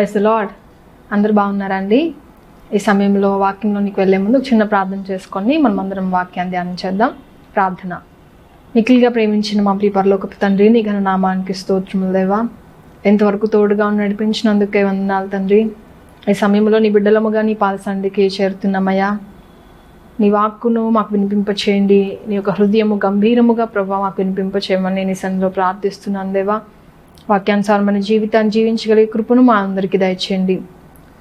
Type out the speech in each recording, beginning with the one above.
Price lord అందరు బాగున్నారా అండి ఈ సమయంలో వాక్యంలోనికి వెళ్ళే ముందు ఒక చిన్న ప్రార్థన చేసుకొని మనం అందరం వాక్యాన్ని ధ్యానం చేద్దాం. ప్రార్థన. నిఖిల్గా ప్రేమించిన మా ప్రియ ఒక తండ్రి నీ ఘన నామానికి స్తోత్రములు దేవా. ఎంతవరకు తోడుగా నడిపించినందుకే వందనాలు తండ్రి. ఈ సమయంలో నీ బిడ్డలముగా నీ పాలసండికి చేరుతున్నామయ్యా. నీ వాక్కును మాకు వినిపింపచేయండి. నీ యొక్క హృదయము గంభీరముగా ప్రభావ మాకు వినిపింపచేయమని నీ సన్నిలో ప్రార్థిస్తున్నాను దేవా. వాక్యానుసారమైన జీవితాన్ని జీవించగలిగే కృపను మా అందరికీ దయచేయండి.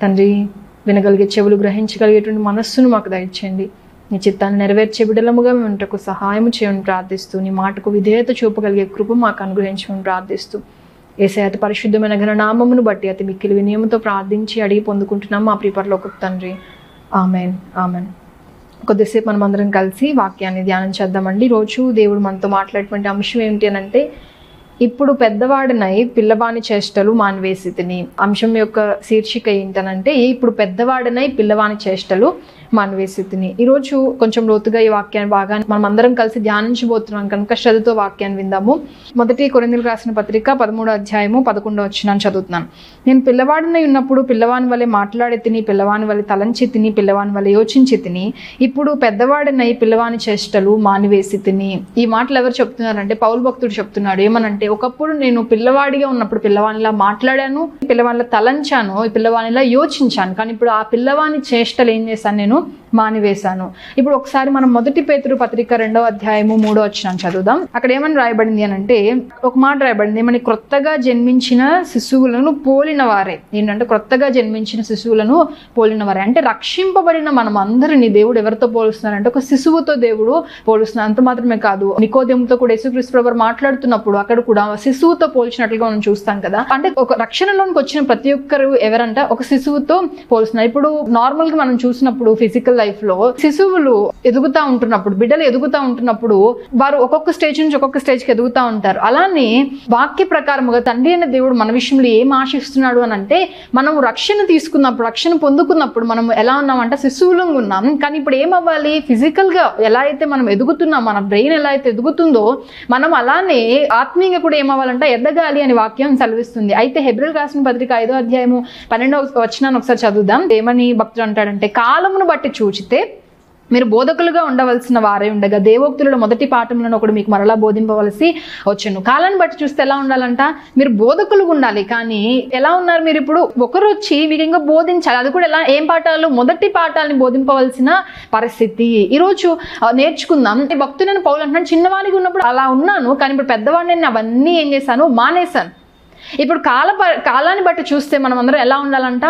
తండ్రి వినగలిగే చెవులు గ్రహించగలిగేటువంటి మనస్సును మాకు దయచేయండి. నీ చిత్తాన్ని నెరవేర్చే బిడలముగా మేము ఉంటకు సహాయం చేయమని ప్రార్థిస్తూ నీ మాటకు విధేయత చూపగలిగే కృప మాకు అనుగ్రహించమని ప్రార్థిస్తూ ఏసే అతి పరిశుద్ధమైన ఘననామమును బట్టి అతి మిక్కిలి వినియమంతో ప్రార్థించి అడిగి పొందుకుంటున్నాం మా ప్రిపర్లోకి తండ్రి. ఆమెన్. ఆమెన్. కొద్దిసేపు మనం అందరం కలిసి వాక్యాన్ని ధ్యానం చేద్దామండి. రోజు దేవుడు మనతో మాట్లాడేటువంటి అంశం ఏమిటి అని అంటే ఇప్పుడు పెద్దవాడినై పిల్లవాని చేష్టలు మాన్వేసి తిని. అంశం యొక్క శీర్షిక ఏంటనంటే ఇప్పుడు పెద్దవాడినై పిల్లవాని చేష్టలు మాన్వేసి తిని. ఈరోజు కొంచెం లోతుగా ఈ వాక్యాన్ని బాగా మనం అందరం కలిసి ధ్యానించబోతున్నాం. కనుక శ్రద్ధతో వాక్యాన్ని విందాము. మొదటి కొరిందులు రాసిన పత్రిక పదమూడో అధ్యాయము పదకొండో వచ్చిన చదువుతున్నాను. నేను పిల్లవాడినై ఉన్నప్పుడు పిల్లవాని వలె మాట్లాడి తిని పిల్లవాని వలె తలంచి తిని పిల్లవాని వలె యోచించి తిని ఇప్పుడు పెద్దవాడినై పిల్లవాని చేష్టలు మానివేసి తిని. ఈ మాటలు ఎవరు చెప్తున్నారంటే పౌరు భక్తుడు చెప్తున్నాడు ఏమనంటే ఒకప్పుడు నేను పిల్లవాడిగా ఉన్నప్పుడు పిల్లవానిలా మాట్లాడాను పిల్లవానిలా తలంచాను పిల్లవానిలా యోచించాను. కానీ ఇప్పుడు ఆ పిల్లవాని చేష్టలు ఏం చేశాను నేను? మానివేశాను. ఇప్పుడు ఒకసారి మనం మొదటి పేతురు పత్రిక రెండవ అధ్యాయము మూడో వచ్చిన చదువుదాం. అక్కడ ఏమని రాయబడింది అని అంటే ఒక మాట రాయబడింది ఏమని క్రొత్తగా జన్మించిన శిశువులను పోలిన వారే ఏంటంటే క్రొత్తగా జన్మించిన శిశువులను పోలిన వారే అంటే రక్షింపబడిన మనం అందరిని దేవుడు ఎవరితో పోలుస్తున్నారంటే ఒక శిశువుతో దేవుడు పోలుస్తున్నారు అంత మాత్రమే కాదు నికోదేముతో కూడా యేసుక్రీస్తు ప్రభు మాట్లాడుతున్నప్పుడు అక్కడ కూడా శిశువుతో పోల్చినట్లుగా మనం చూస్తాం కదా. అంటే ఒక రక్షణలోనికి వచ్చిన ప్రతి ఒక్కరు ఎవరంట ఒక శిశువుతో పోలుస్తున్నారు. ఇప్పుడు నార్మల్గా మనం చూసినప్పుడు ఫిజికల్ లైఫ్లో శిశువులు ఎదుగుతా ఉంటున్నప్పుడు బిడ్డలు ఎదుగుతా ఉంటున్నప్పుడు వారు ఒక్కొక్క స్టేజ్ నుంచి ఒక్కొక్క స్టేజ్కి ఎదుగుతా ఉంటారు. అలానే వాక్య ప్రకారముగా తండ్రి అయిన దేవుడు మన విషయంలో ఏం ఆశిస్తున్నాడు అని అంటే మనం రక్షణ తీసుకున్నప్పుడు రక్షణ పొందుకున్నప్పుడు మనం ఎలా ఉన్నామంటే శిశువులంగా ఉన్నాం. కానీ ఇప్పుడు ఏమవ్వాలి ఫిజికల్గా ఎలా అయితే మనం ఎదుగుతున్నాం మన బ్రెయిన్ ఎలా అయితే ఎదుగుతుందో మనం అలానే ఆత్మీయంగా కూడా ఏమవ్వాలంటే ఎదగాలి అని వాక్యం సెలవిస్తుంది. అయితే హెబ్రిల్ రాసిన పత్రిక ఐదో అధ్యాయము పన్నెండవ వచ్చినాను ఒకసారి చదువుదాం. ఏమని భక్తుడు అంటాడంటే కాలమును బట్టి చూ సూచితే మీరు బోధకులుగా ఉండవలసిన వారే ఉండగా దేవోక్తులలో మొదటి పాఠంలో ఒకడు మీకు మరలా బోధింపవలసి వచ్చును. కాలాన్ని బట్టి చూస్తే ఎలా ఉండాలంట? మీరు బోధకులు ఉండాలి కానీ ఎలా ఉన్నారు మీరు ఇప్పుడు? ఒకరు వచ్చి మీకు ఇంకా బోధించాలి. అది కూడా ఎలా? ఏం పాఠాలు? మొదటి పాఠాలని బోధింపవలసిన పరిస్థితి. ఈరోజు నేర్చుకుందాం. భక్తులను పౌలు అంటున్నాను చిన్నవాడికి ఉన్నప్పుడు అలా ఉన్నాను కానీ ఇప్పుడు పెద్దవాడిని నేను అవన్నీ ఏం చేశాను? మానేశాను. ఇప్పుడు కాల కాలాన్ని బట్టి చూస్తే మనం అందరం ఎలా ఉండాలంట?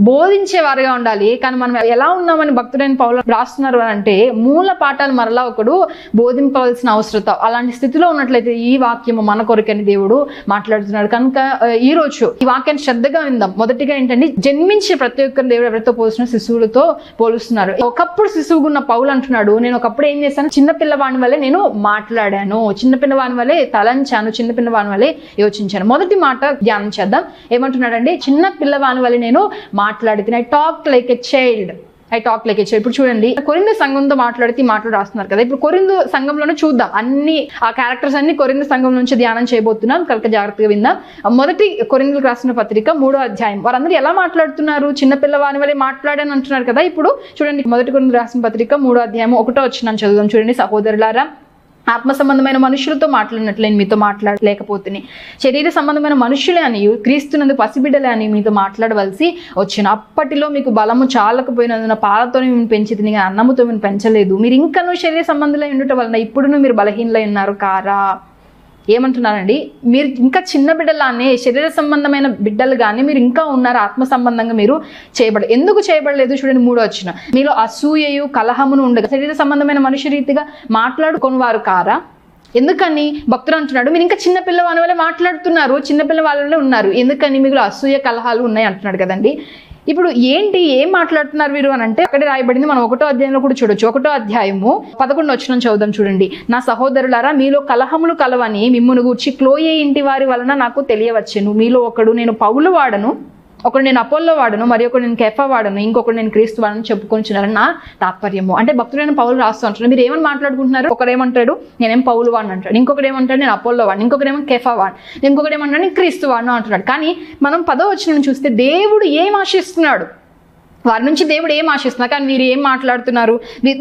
బోధించేవారుగా ఉండాలి. కానీ మనం ఎలా ఉన్నామని భక్తుడైన పౌలు రాస్తున్నారు అని అంటే మూల పాఠాలు మరలా ఒకడు బోధింపవలసిన అవసరత. అలాంటి స్థితిలో ఉన్నట్లయితే ఈ వాక్యము మన కొరకని దేవుడు మాట్లాడుతున్నాడు. కనుక ఈ రోజు ఈ వాక్యాన్ని శ్రద్ధగా విందాం. మొదటిగా ఏంటంటే జన్మించే ప్రతి ఒక్కరు దేవుడు ఎవరితో పోల్చిన శిశువులతో పోలుస్తున్నారు. ఒకప్పుడు శిశువుగా ఉన్న పౌలు అంటున్నాడు నేను ఒకప్పుడు ఏం చేశాను? చిన్నపిల్లవాని వల్లే నేను మాట్లాడాను. చిన్నపిల్లవాని వల్లే తలంచాను. చిన్నపిల్లవాని వల్లే యోచించాను. మొదటి మాట ధ్యానం చేద్దాం. ఏమంటున్నాడండి చిన్న పిల్లవాని వల్లే నేను మాట్లాడితే talk like a child I talk like a child ఇప్పుడు చూడండి కొరింద సంఘంతో మాట్లాడితే మాట్లాడు మాటలు రాస్తున్నారు కదా. ఇప్పుడు కొరింద సంఘంలోనే చూద్దాం. అన్ని ఆ క్యారెక్టర్స్ అన్ని కొరింద సంఘం నుంచి ధ్యానం చేయబోతున్నాం. కనుక జాగ్రత్తగా విందాం. మొదటి కొరిందులకు రాసిన పత్రిక మూడో అధ్యాయం. వారందరూ ఎలా మాట్లాడుతున్నారు? చిన్నపిల్లవాని వల్లే మాట్లాడని అంటున్నారు కదా. ఇప్పుడు చూడండి మొదటి కొరిందులకు రాసిన పత్రిక మూడో అధ్యాయం ఒకటో వచ్చినాను చదువుదాం. చూడండి సహోదరులారా ఆత్మ సంబంధమైన మనుషులతో మాట్లాడినట్లు నేను మీతో మాట్లాడలేకపోతుంది శరీర సంబంధమైన మనుషులే అని క్రీస్తునందు పసిబిడ్డలే అని మీతో మాట్లాడవలసి వచ్చిన. అప్పటిలో మీకు బలము చాలకపోయినందున పాలతో మేము పెంచి అన్నముతో మేము పెంచలేదు. మీరు ఇంకనూ శరీర సంబంధులై ఉండటం వలన ఇప్పుడును మీరు బలహీనలై ఉన్నారు కారా? ఏమంటున్నారండి మీరు ఇంకా చిన్న బిడ్డలానే శరీర సంబంధమైన బిడ్డలు కానీ మీరు ఇంకా ఉన్నారు ఆత్మ సంబంధంగా మీరు చేయబడ ఎందుకు చేయబడలేదు చూడండి మూడో వచ్చిన. మీలో అసూయయు కలహమును ఉండగా శరీర సంబంధమైన మనిషి రీతిగా మాట్లాడుకొని వారు కారా? ఎందుకని? భక్తుడు అంటున్నాడు మీరు ఇంకా చిన్నపిల్ల వాళ్ళ వల్ల మాట్లాడుతున్నారు చిన్నపిల్ల పిల్లవాళ్ళనే ఉన్నారు. ఎందుకని? మీకు అసూయ కలహాలు ఉన్నాయి అంటున్నాడు కదండి. ఇప్పుడు ఏంటి ఏం మాట్లాడుతున్నారు వీరు అని అంటే అక్కడే రాయబడింది మనం ఒకటో అధ్యాయంలో కూడా చూడొచ్చు. ఒకటో అధ్యాయము పదకొండు వచ్చిన చదువుదాం చూడండి. నా సహోదరులారా మీలో కలహములు కలవని మిమ్మును గూర్చి క్లోయే ఇంటి వారి వలన నాకు తెలియవచ్చును. మీలో ఒకడు నేను పౌలు వాడను ఒకడు నేను అపోల్లో వాడను మరి ఒకడు నేను కెఫా వాడను ఇంకొకటి నేను క్రీస్తు వాడను చెప్పుకొంచున్నారని నా తాత్పర్యము. అంటే భక్తుడైన పౌలు రాస్తూ అంటున్నారు మీరు ఏమని మాట్లాడుకుంటున్నారు? ఒకరేమంటాడు నేనేం పౌలు వాడిని అంటాడు. ఇంకొకటి ఏమంటాడు? నేను అపోల్లో వాడిని ఇంకొకటి ఏమో కెఫా వాడిని ఇంకొకటి ఏమంటాడు నేను క్రీస్తు వాడిను అంటున్నాడు. కానీ మనం పదో వచ్చిన చూస్తే దేవుడు ఏం ఆశిస్తున్నాడు? వారి నుంచి దేవుడు ఏం ఆశిస్తున్నారు కానీ మీరు ఏం మాట్లాడుతున్నారు?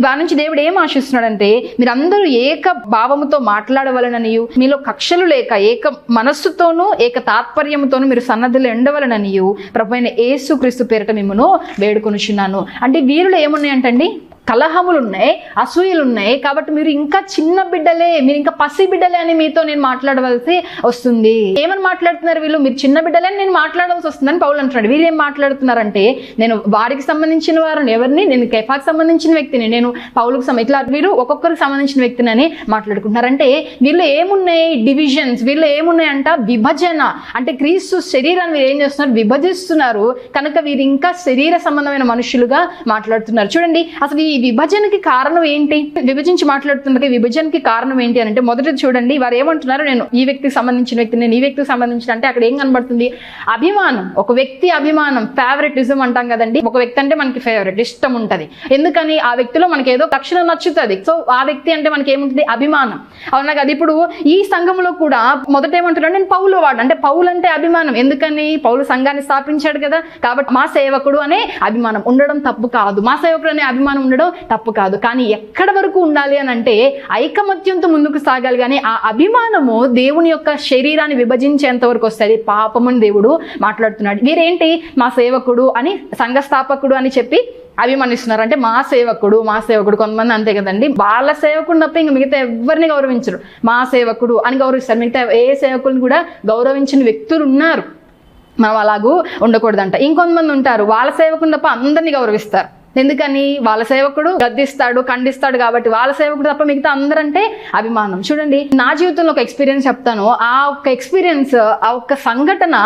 వారి నుంచి దేవుడు ఏం ఆశిస్తున్నాడంటే మీరందరూ ఏక భావముతో మాట్లాడవలననియు మీలో కక్షలు లేక ఏక మనస్సుతోనూ ఏక తాత్పర్యంతోనూ మీరు సన్నద్ధులు ఎండవలననియు ప్రభు అయిన ఏసు క్రీస్తు పేరిట మిమ్మను వేడుకొనుచున్నాను. అంటే వీరిలో ఏమున్నాయంటండి? కలహములు ఉన్నాయి అసూయలు ఉన్నాయి కాబట్టి మీరు ఇంకా చిన్న బిడ్డలే మీరు ఇంకా పసి బిడ్డలే అని మీతో నేను మాట్లాడవలసి వస్తుంది. ఏమని మాట్లాడుతున్నారు వీళ్ళు? మీరు చిన్న బిడ్డలే నేను మాట్లాడవలసి వస్తుందని పౌలు అంటున్నాడు. వీళ్ళు ఏం మాట్లాడుతున్నారంటే నేను వారికి సంబంధించిన వారిని ఎవరిని? నేను కెఫాకి సంబంధించిన వ్యక్తిని నేను పౌలకు సంబంధించి ఇట్లా వీరు ఒక్కొక్కరికి సంబంధించిన వ్యక్తిని అని మాట్లాడుకుంటున్నారు అంటే వీళ్ళు ఏమున్నాయి? డివిజన్స్. వీళ్ళు ఏమున్నాయంట విభజన. అంటే క్రీస్తు శరీరాన్ని వీరు ఏం చేస్తున్నారు? విభజిస్తున్నారు. కనుక వీరు ఇంకా శరీర సంబంధమైన మనుషులుగా మాట్లాడుతున్నారు. చూడండి అసలు ఈ విభజనకి కారణం ఏంటి? విభజించి మాట్లాడుతున్నది విభజనకి కారణం ఏంటి అని అంటే మొదటిది చూడండి వారు ఏమంటున్నారు నేను ఈ వ్యక్తికి సంబంధించిన వ్యక్తి నేను ఈ వ్యక్తికి సంబంధించిన అంటే అక్కడ ఏం కనబడుతుంది? అభిమానం. ఒక వ్యక్తి అభిమానం ఫేవరెటిజం అంటాం కదండి. ఒక వ్యక్తి అంటే మనకి ఫేవరెట్ ఇష్టం ఉంటది. ఎందుకని? ఆ వ్యక్తిలో మనకి ఏదో లక్షణం నచ్చుతుంది. సో ఆ వ్యక్తి అంటే మనకి ఏముంటుంది అభిమానం. అవునా కదా? ఇప్పుడు ఈ సంఘంలో కూడా మొదట ఏమంటున్నాడు నేను పౌలు వాడు. అంటే పౌలు అంటే అభిమానం. ఎందుకని? పౌలు సంఘాన్ని స్థాపించాడు కదా. కాబట్టి మా సేవకుడు అనే అభిమానం. ఉండడం తప్పు కాదు. మా సేవకుడు అనే అభిమానం ఉండడం తప్పు కాదు. కానీ ఎక్కడ వరకు ఉండాలి అని అంటే ఐకమత్యంతో ముందుకు సాగాలి. కానీ ఆ అభిమానము దేవుని యొక్క శరీరాన్ని విభజించేంత వరకు వస్తుంది. పాపమని దేవుడు మాట్లాడుతున్నాడు. వీరేంటి? మా సేవకుడు అని సంఘ స్థాపకుడు అని చెప్పి అభిమానిస్తున్నారు. అంటే మా సేవకుడు మా సేవకుడు కొంతమంది అంతే కదండి. వాళ్ళ సేవకుడు తప్ప ఇంకా మిగతా ఎవరిని గౌరవించరు. మా సేవకుడు అని గౌరవిస్తారు. మిగతా ఏ సేవకుని కూడా గౌరవించిన వ్యక్తులు ఉన్నారు. మనం అలాగూ ఉండకూడదంట. ఇంకొంతమంది ఉంటారు. వాళ్ళ సేవకుని తప్ప అందరినీ గౌరవిస్తారు. ఎందుకని? వాళ్ళ సేవకుడు గద్దిస్తాడు ఖండిస్తాడు కాబట్టి వాళ్ళ సేవకుడు తప్ప మిగతా అందరంటే అభిమానం. చూడండి నా జీవితంలో ఒక ఎక్స్పీరియన్స్ చెప్తాను. ఆ ఒక్క ఎక్స్పీరియన్స్ ఆ ఒక్క సంఘటన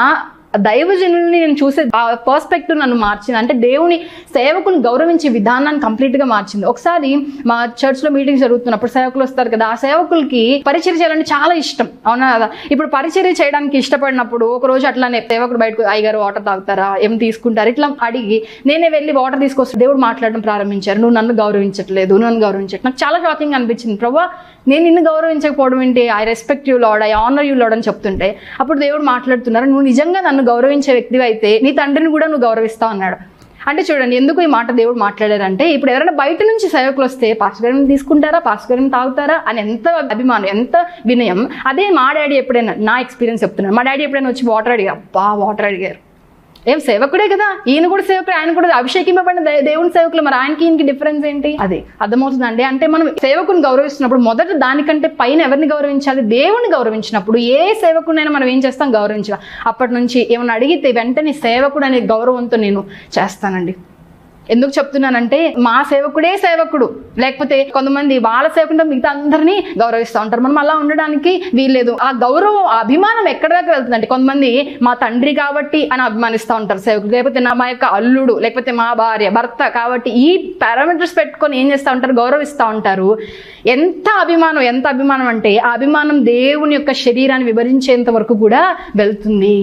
దైవజనుల్ని నేను చూసే పర్స్పెక్టివ్ నన్ను మార్చింది. అంటే దేవుని సేవకుని గౌరవించే విధానాన్ని కంప్లీట్గా మార్చింది. ఒకసారి మా చర్చ్లో మీటింగ్ జరుగుతున్నప్పుడు సేవకులు వస్తారు కదా ఆ సేవకులకి పరిచయం చేయాలంటే చాలా ఇష్టం. అవునా కదా? ఇప్పుడు పరిచర్య చేయడానికి ఇష్టపడినప్పుడు ఒక రోజు అట్లానే సేవకుడు బయటకు అయ్యగారు వాటర్ తాగుతారా? ఏం తీసుకుంటారు? ఇట్లా అడిగి నేనే వెళ్ళి వాటర్ తీసుకొస్తే. దేవుడు మాట్లాడడం ప్రారంభించారు. నువ్వు నన్ను గౌరవించట్లేదు నన్ను గౌరవించట్లేదు. నాకు చాలా షాకింగ్ అనిపించింది. ప్రభా నేను నిన్ను గౌరవించకపోవడం ఏంటి? I respect you Lord I honour you Lord అని చెప్తుంటే అప్పుడు దేవుడు మాట్లాడుతున్నారు. నువ్వు నిజంగా నన్ను గౌరవించే వ్యక్తివి అయితే నీ తండ్రిని కూడా నువ్వు గౌరవిస్తావు అన్నాడు. అంటే చూడండి ఎందుకు ఈ మాట దేవుడు మాట్లాడారంటే ఇప్పుడు ఎవరైనా బయట నుంచి సేవకులు వస్తే పాస్కరం తీసుకుంటారా పాస్కరం తాగుతారా అని ఎంత అభిమానం ఎంత వినయం అదే మా డాడీ ఎప్పుడైనా నా ఎక్స్పీరియన్స్ చెప్తున్నాను మా డాడీ ఎప్పుడైనా వచ్చి వాటర్ అడిగారు? అబ్బా వాటర్ అడిగారు. ఏం సేవకుడే కదా. ఈయన కూడా సేవకుడు ఆయన కూడా అభిషేకింపబడిన దేవుని సేవకులు. మరి ఆయనకి ఈయనకి డిఫరెన్స్ ఏంటి? అది అర్థమవుతుందండి. అంటే మనం సేవకుని గౌరవిస్తున్నప్పుడు మొదట దానికంటే పైన ఎవరిని గౌరవించాలి? దేవుని గౌరవించినప్పుడు ఏ సేవకునైనా మనం ఏం చేస్తాం? గౌరవించాలి అప్పటి నుంచి ఏమైనా అడిగితే వెంటనే సేవకుడు అనే గౌరవంతో నేను చేస్తానండి. ఎందుకు చెప్తున్నానంటే మా సేవకుడే సేవకుడు. లేకపోతే కొంతమంది వాళ్ళ సేవకుండా మిగతా అందరినీ గౌరవిస్తూ ఉంటారు. మనం అలా ఉండడానికి వీల్లేదు. ఆ గౌరవం ఆ అభిమానం ఎక్కడ దాకా వెళ్తుందంటే కొంతమంది మా తండ్రి కాబట్టి అని అభిమానిస్తూ ఉంటారు సేవకుడు లేకపోతే నా మా యొక్క అల్లుడు లేకపోతే మా భార్య భర్త కాబట్టి ఈ పారామీటర్స్ పెట్టుకొని ఏం చేస్తూ ఉంటారు? గౌరవిస్తూ ఉంటారు. ఎంత అభిమానం ఎంత అభిమానం అంటే ఆ అభిమానం దేవుని యొక్క శరీరాన్ని విభజించేంత వరకు కూడా వెళ్తుంది.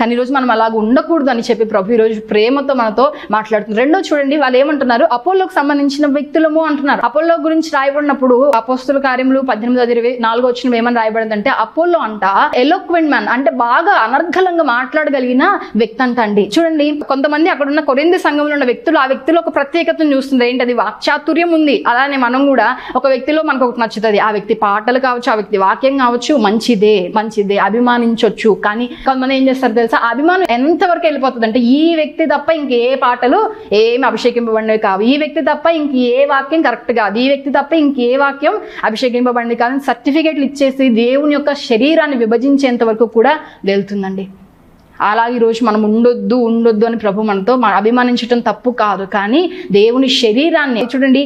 కానీ ఈరోజు మనం అలాగ ఉండకూడదు అని చెప్పి ప్రభు ఈరోజు ప్రేమతో మనతో మాట్లాడుతున్నారు. రెండో చూడండి వాళ్ళు ఏమంటున్నారు? అపోలోకి సంబంధించిన వ్యక్తులము అంటున్నారు. అపోలో గురించి రాయబడినప్పుడు అపోస్తుల కార్యములు పద్దెనిమిది ఇరవై నాలుగో వచ్చిన ఏమని రాయబడిందంటే అపోలో అంట ఎలోక్వెంట్ మ్యాన్ అంటే బాగా అనర్గలంగా మాట్లాడగలిగిన వ్యక్తి అంట అండి. చూడండి కొంతమంది అక్కడ ఉన్న కొరింది సంఘంలో ఉన్న వ్యక్తులు ఆ వ్యక్తిలో ఒక ప్రత్యేకతను చూస్తుంది. ఏంటది? వాక్చాతుర్యం ఉంది. అలానే మనం కూడా ఒక వ్యక్తిలో మనకు ఒకటి నచ్చుతుంది. ఆ వ్యక్తి పాటలు కావచ్చు ఆ వ్యక్తి వాక్యం కావచ్చు మంచిదే మంచిదే అభిమానించవచ్చు కానీ కొంతమంది ఏం చేస్తారు తెలుసా? అభిమానం ఎంతవరకు వెళ్ళిపోతుంది అంటే ఈ వ్యక్తి తప్ప ఇంకే పాటలు ఏమి అభిషేకింపబడినవి కావు. ఈ వ్యక్తి తప్ప ఇంక ఏ వాక్యం కరెక్ట్ కాదు. ఈ వ్యక్తి తప్ప ఇంకే వాక్యం అభిషేకింపబడింది కాదు. సర్టిఫికేట్లు ఇచ్చేసి దేవుని యొక్క శరీరాన్ని విభజించేంత వరకు కూడా వెళ్తుందండి. అలాగే ఈరోజు మనం ఉండొద్దు ఉండొద్దు అని ప్రభు మనతో అభిమానించడం తప్పు కాదు. కానీ దేవుని శరీరాన్ని చూడండి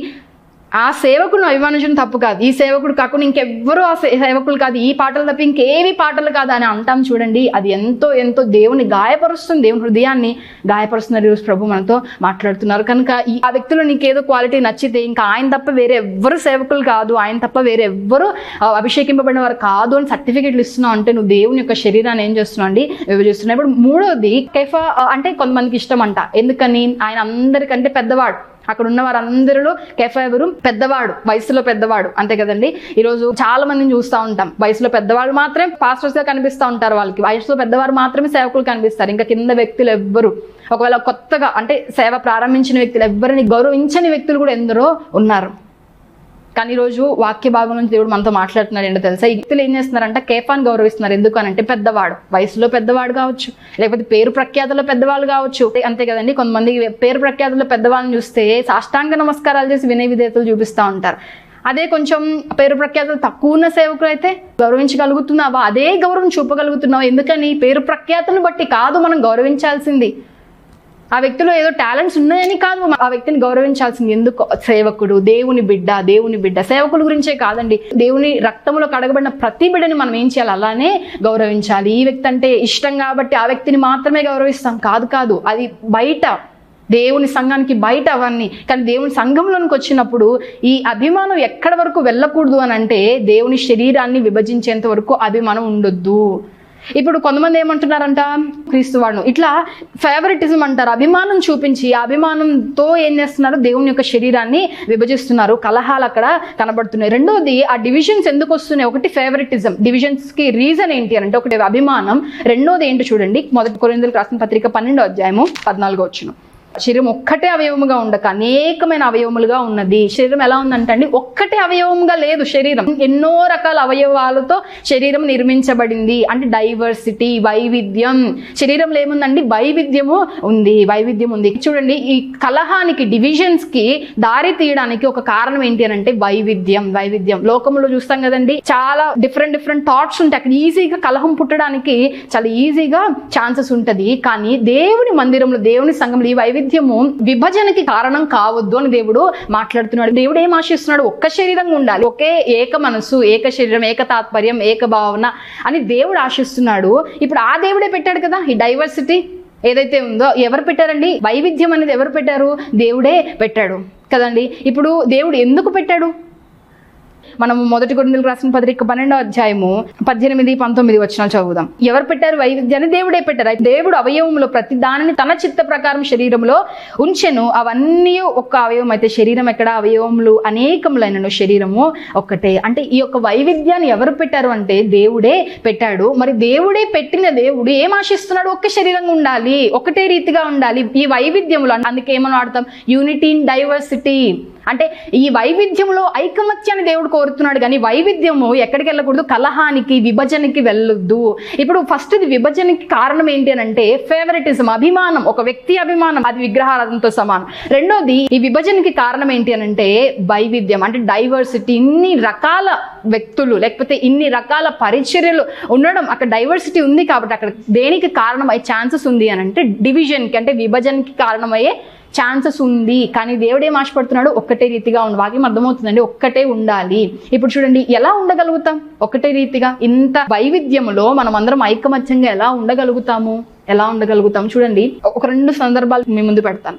ఆ సేవకుడు అభిమానించడం తప్పు కాదు. ఈ సేవకుడు కాకుండా ఇంకెవ్వరూ ఆ సేవకులు కాదు. ఈ పాటలు తప్ప ఇంకేవి పాటలు కాదు అని అంటాం చూడండి. అది ఎంతో ఎంతో దేవుని గాయపరుస్తుంది. దేవుని హృదయాన్ని గాయపరుస్తున్నారు ఈరోజు ప్రభు మనతో మాట్లాడుతున్నారు. కనుక ఈ ఆ వ్యక్తిలో నీకేదో క్వాలిటీ నచ్చితే ఇంకా ఆయన తప్ప వేరే ఎవ్వరు సేవకులు కాదు. ఆయన తప్ప వేరే ఎవ్వరు అభిషేకింపబడిన వారు కాదు అని సర్టిఫికెట్లు ఇస్తున్నావు అంటే నువ్వు దేవుని యొక్క శరీరాన్ని ఏం చేస్తున్నావు అండి? విభజిస్తున్నావు ఇప్పుడు మూడోది కైఫా అంటే కొంతమందికి ఇష్టం అంట. ఎందుకని? ఆయన అందరికంటే పెద్దవాడు. అక్కడ ఉన్న వారందరిలో కెఫా ఎవరు పెద్దవాడు వయసులో పెద్దవాడు. అంతే కదండి? ఈరోజు చాలా మందిని చూస్తూ ఉంటాం. వయసులో పెద్దవాళ్ళు మాత్రమే పాస్టర్స్గా కనిపిస్తూ ఉంటారు వాళ్ళకి. వయసులో పెద్దవారు మాత్రమే సేవకులు కనిపిస్తారు. ఇంకా కింద వ్యక్తులు ఎవ్వరు. ఒకవేళ కొత్తగా అంటే సేవ ప్రారంభించిన వ్యక్తులు ఎవ్వరిని గౌరవించని వ్యక్తులు కూడా ఎందరో ఉన్నారు. కానీ ఈరోజు వాక్య భాగం నుంచి దేవుడు మనతో మాట్లాడుతున్నారు ఏంటో తెలుసా? ఈ వ్యక్తులు ఏం చేస్తున్నారంటే? కేఫాన్ గౌరవిస్తున్నారు. ఎందుకు అని అంటే పెద్దవాడు. వయసులో పెద్దవాడు కావచ్చు లేకపోతే పేరు ప్రఖ్యాతలో పెద్దవాళ్ళు కావచ్చు. అంతే కదండి కొంతమంది పేరు ప్రఖ్యాతలో పెద్దవాళ్ళని చూస్తే సాష్టాంగ నమస్కారాలు చేసి వినయ విధేయతలు చూపిస్తూ ఉంటారు. అదే కొంచెం పేరు ప్రఖ్యాతలు తక్కువ ఉన్న సేవకులు అయితే గౌరవించగలుగుతున్నావా? అదే గౌరవం చూపగలుగుతున్నావా? ఎందుకని? పేరు ప్రఖ్యాతను బట్టి కాదు మనం గౌరవించాల్సింది. ఆ వ్యక్తిలో ఏదో టాలెంట్స్ ఉన్నాయని కాదు. ఆ వ్యక్తిని గౌరవించాల్సింది ఎందుకు? సేవకుడు దేవుని బిడ్డ దేవుని బిడ్డ. సేవకుల గురించే కాదండి. దేవుని రక్తంలో కడగబడిన ప్రతి బిడ్డని మనం ఏం చేయాలి? అలానే గౌరవించాలి. ఈ వ్యక్తి అంటే ఇష్టం కాబట్టి ఆ వ్యక్తిని మాత్రమే గౌరవిస్తాం. కాదు కాదు. అది బయట దేవుని సంఘానికి బయట అవన్నీ. కానీ దేవుని సంఘంలోనికి వచ్చినప్పుడు ఈ అభిమానం ఎక్కడి వరకు వెళ్ళకూడదు అని అంటే దేవుని శరీరాన్ని విభజించేంత వరకు అభిమానం ఉండొద్దు. ఇప్పుడు కొంతమంది ఏమంటున్నారంట? క్రీస్తు వాళ్ళు ఇట్లా ఫేవరెటిజం అంటారు. అభిమానం చూపించి ఆ అభిమానంతో ఏం చేస్తున్నారు? దేవుని యొక్క శరీరాన్ని విభజిస్తున్నారు. కలహాలు అక్కడ కనబడుతున్నాయి. రెండోది ఆ డివిజన్స్ ఎందుకు వస్తున్నాయి? ఒకటి ఫేవరెటిజం డివిజన్స్కి రీజన్ ఏంటి అని అంటే ఒకటి అభిమానం. రెండోది ఏంటి చూడండి? మొదటి కొరిందలకు రాసిన పత్రిక పన్నెండో అధ్యాయము పద్నాలుగో వచ్చును శరీరం ఒక్కటే అవయవముగా ఉండక అనేకమైన అవయవములుగా ఉన్నది. శరీరం ఎలా ఉందంటే అండి ఒక్కటే అవయవముగా లేదు శరీరం. ఎన్నో రకాల అవయవాలతో శరీరం నిర్మించబడింది. అంటే డైవర్సిటీ వైవిధ్యం. శరీరంలో ఏముందండి? వైవిధ్యము ఉంది వైవిధ్యం ఉంది. చూడండి ఈ కలహానికి డివిజన్స్కి దారి తీయడానికి ఒక కారణం ఏంటి అని అంటే వైవిధ్యం వైవిధ్యం. లోకంలో చూస్తాం కదండి చాలా డిఫరెంట్ డిఫరెంట్ థాట్స్ ఉంటాయి. అక్కడ ఈజీగా కలహం పుట్టడానికి చాలా ఈజీగా ఛాన్సెస్ ఉంటది. కానీ దేవుని మందిరంలో దేవుని సంఘంలో ఈ వైవిధ్యము విభజనకి కారణం కావద్దు అని దేవుడు మాట్లాడుతున్నాడు. దేవుడు ఏం ఆశిస్తున్నాడు? ఒక్క శరీరంగా ఉండాలి. ఒకే ఏక మనసు ఏక శరీరం ఏక తాత్పర్యం ఏక భావన అని దేవుడు ఆశిస్తున్నాడు. ఇప్పుడు ఆ దేవుడే పెట్టాడు కదా? ఈ డైవర్సిటీ ఏదైతే ఉందో ఎవరు పెట్టారండి? వైవిధ్యం అనేది ఎవరు పెట్టారు? దేవుడే పెట్టాడు. కదండి? ఇప్పుడు దేవుడు ఎందుకు పెట్టాడు? మనము మొదటి కొరిందులకు రాసిన పత్రిక పన్నెండో అధ్యాయము పద్దెనిమిది పంతొమ్మిది వచ్చిన చదువుదాం. ఎవరు పెట్టారు వైవిధ్యాన్ని? దేవుడే పెట్టారు. దేవుడు అవయవంలో ప్రతి దానిని తన చిత్త ప్రకారం శరీరంలో ఉంచెను. అవన్నీ ఒక్క అవయవం అయితే శరీరం ఎక్కడ? అవయవములు అనేకములైనను శరీరము ఒక్కటే. అంటే ఈ యొక్క వైవిధ్యాన్ని ఎవరు పెట్టారు అంటే దేవుడే పెట్టాడు. మరి దేవుడే పెట్టిన దేవుడు ఏం ఆశిస్తున్నాడు? ఒక్క శరీరంగా ఉండాలి. ఒకటే రీతిగా ఉండాలి. ఈ వైవిధ్యములు. అందుకే ఏమని వాడతాం? యూనిటీ ఇన్ డైవర్సిటీ అంటే ఈ వైవిధ్యంలో ఐకమత్యాన్ని దేవుడు కోరుతున్నాడు కానీ వైవిధ్యము ఎక్కడికి వెళ్ళకూడదు కలహానికి విభజనకి వెళ్ళొద్దు. ఇప్పుడు ఫస్ట్ ఇది విభజనకి కారణం ఏంటి అని అంటే ఫేవరెటిజం అభిమానం ఒక వ్యక్తి అభిమానం అది విగ్రహారాధనతో సమానం. రెండోది ఈ విభజనకి కారణం ఏంటి అని అంటే వైవిధ్యం అంటే డైవర్సిటీ ఇన్ని రకాల వ్యక్తులు లేకపోతే ఇన్ని రకాల పరిచర్యలు ఉండడం అక్కడ డైవర్సిటీ ఉంది కాబట్టి అక్కడ దేనికి కారణమయ్యే ఛాన్సెస్ ఉంది అని అంటే డివిజన్కి అంటే విభజనకి కారణమయ్యే ఛాన్సెస్ ఉంది కానీ దేవుడు ఏం ఆశపడుతున్నాడు ఒక్కటే రీతిగా ఉండి. వాక్యం అర్థమవుతుందండి ఒక్కటే ఉండాలి. ఇప్పుడు చూడండి ఎలా ఉండగలుగుతాం? ఒకటే రీతిగా. ఇంత వైవిధ్యములో మనం అందరం ఐకమత్యంగా ఎలా ఉండగలుగుతాము? ఎలా ఉండగలుగుతాం? చూడండి ఒక రెండు సందర్భాలు మీ ముందు పెడతాను.